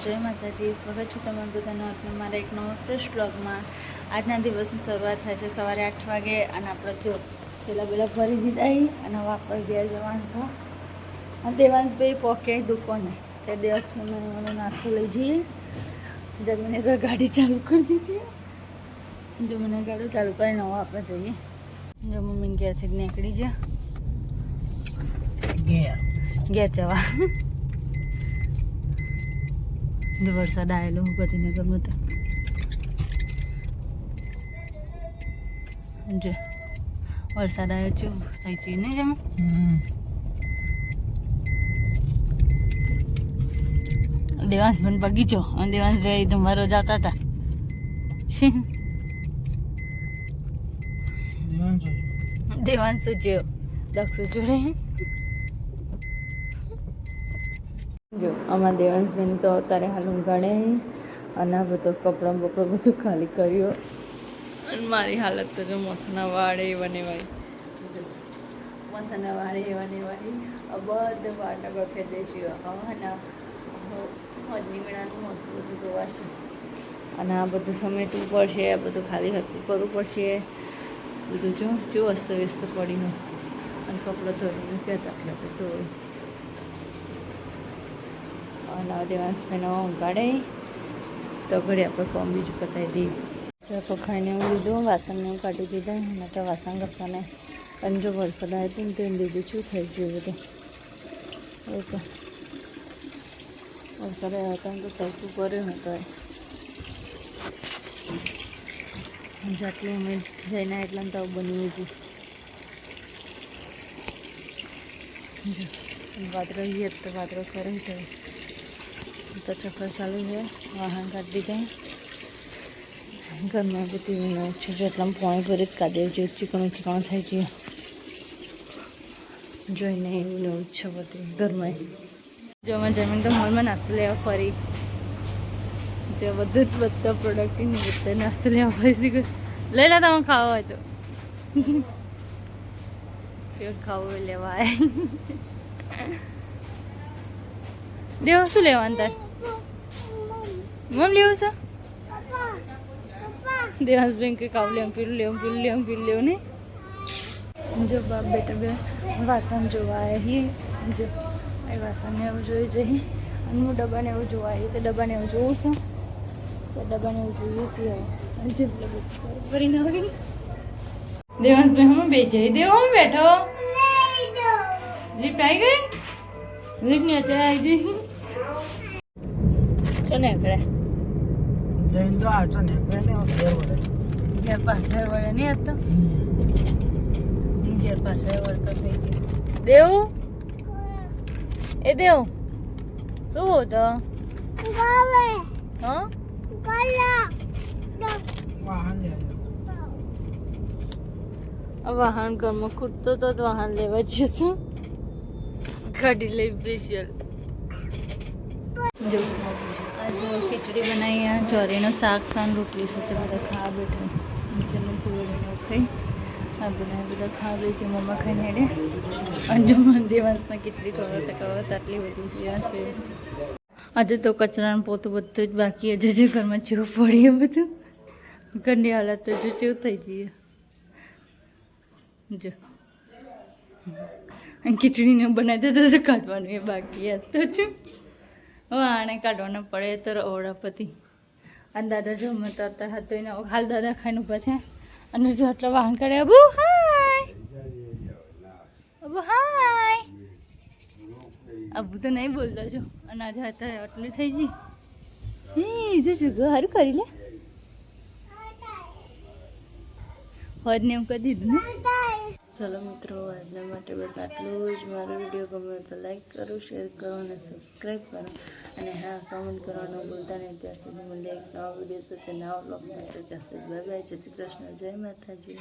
જય માતાજી. સ્વાગત છે તમારું બધાનો આપણા મારા એક નવો ફ્રેશ બ્લોગમાં આજના દિવસની શરૂઆત થાય છે સવારે આઠ વાગે અને આપણે જો પેલા પેલા ભરી દીધા અને વાપર ગયા જવાનું છે. અને દેવાંશભાઈ પોકે દુકાને. તે દિવસ અમે નાસ્તો લઈ જઈએ. જમીને તો ગાડી ચાલુ કરી દીધી. જો મને ગાડી ચાલુ કરી નવા આપણે જઈએ. જો મમ્મી ઘેરથી નીકળી ગયા ગયા જવા. જો વરસાદ આવેલો ગાંધીનગરમાં તો જો વરસાદ આવ્યો છે થાય છે નહીં જમે દેવાંશ પણ બગીચો અને દેવાંશભાઈ તમારો જાતા હતા દેવાંશ દેવાંશુ જેવો દક્ષુ જોડે જો આમાં દેવાંશબેન તો અત્યારે હાલ ઊંઘાડે અને આ બધો કપડાં બપડો બધું ખાલી કર્યો. અને મારી હાલત તો જો મોથાના વાળે એવા ને વાળી જો મોથાના વાળે એવા ને વાળી આ બધું વાળના બફે જઈશું હવાના હજની મેળાનું મોથું બધું ધોવાશે. અને આ બધું સમેટવું પડશે આ બધું ખાલી હરકું કરવું પડશે. બધું જો જો અસ્તવ્યસ્ત પડીને. અને કપડાં ધોઈને કહેતા આપણે તો અને દેવાંશ મેનો ઊંઘાડે તો ઘડી આપણે કોમ બીજું પતાવી દઈએ. ચોખ્ખો ખાઈને હું લીધું વાસણને કાઢી દીધા અને તો વાસણ ઘસાને પંજો વરસાદ આવે તો તેને લીધું શું થઈ ગયું બધું? ઓકે વરસાદ આવ્યો હતો ને તો તડકું કર્યો હતો જેટલું અમે જઈને એટલા તો બની હતી. જઈએ તો વાતરો કરે છે તો ચક્કર ચાલુ છે વાહન કાઢી દીધા ઘરમાં બધી છે જેટલા પાણી ભરી જ કાઢે છે ચીકણું ચીકણું થાય છે જોઈને એવું ને એવું છે બધું ઘરમાં જો અમે જમીન તો મોલમાં નાસ્તો લેવા ફરી જે બધું જ બધા પ્રોડક્ટની બધા નાસ્તો લેવા ફરી લઈ લે તમે ખાવા હોય તો ખાવું લેવા લેવું શું લેવાનું તાર મમ લેવું છે દેવાંશ બેન કે કાવ લેવું પેલું લેવું પેલું લેવું પેલું લેવું નહીં જો બાપ બેટા બે વાસણ જોવા આવી જો એ વાસણને એવું જોઈ જઈ અને હું ડબ્બાને એવું જોવા આવી તો ડબ્બાને એવું જોઉં છું તો ડબ્બાને એવું જોઈએ છીએ અને જે પેલું બધું આવી દેવાંશ ભાઈ હમ બે જઈ દેવો હું બેઠો લીપ આવી ગઈ લીપની અત્યારે આવી જઈ ચને કડે જઈને તો આ છો ને ઘેર વળે. ઘેર પાછળ વળે નહીં હતો ઘેર પાછળ વળતો થઈ ગયો દેવું? એ દેવ શું હોતો હા? વાહન આ વાહન ઘરમાં ખૂટતો તો વાહન લેવા જ છે ગાડી લઈ સ્પેશિયલ જો આજે ખીચડી બનાવી ચોરીનું શાક સાન રોટલી છે. બધા ખાવા બેઠો. જમણ પૂરીને ખાઈ. આ બધા બધા ખાવા બેઠી મમ્મા ખાઈને હેડે. અને જો મંદિરમાં ખીચડી ખબર તો ખબર તો આટલી બધી છે. આજે તો કચરાનું પોતું બધું જ બાકી. હજુ જે ઘરમાં જેવું પડીએ બધું. ઘરની હાલત તો જો જેવું થઈ જઈએ જો. ખીચડીને બનાવી દે તો કાઢવાનું એ બાકી હતો છું હવે આણે કાઢવાના પડે તો ઓળા પછી અને દાદા જો મેં હતો એને હાલ દાદા ખાઈને ઊભા અને જો એટલે વાહન કાઢે અબુ, હાય! અબુ હાય! અબુ, તો નહીં બોલતો છો? અને આજે હતા આટલી થઈ ગઈ. હે, જો જો સારું કરી લે. હોદ ને એમ કરી દીધું ને. ચલો મિત્રો, આજના માટે બસ આટલું જ. મારો વીડિયો ગમે તો લાઈક કરો શેર કરો અને સબસ્ક્રાઈબ કરો. અને હા કમેન્ટ કરવાનું ભૂલતા નહીં. ત્યાં સુધી મળીએ એક નવા વીડિયો સાથે નવા બ્લોગ સાથે ત્યાં સુધી બાય બાય જય શ્રી કૃષ્ણ. જય માતાજી.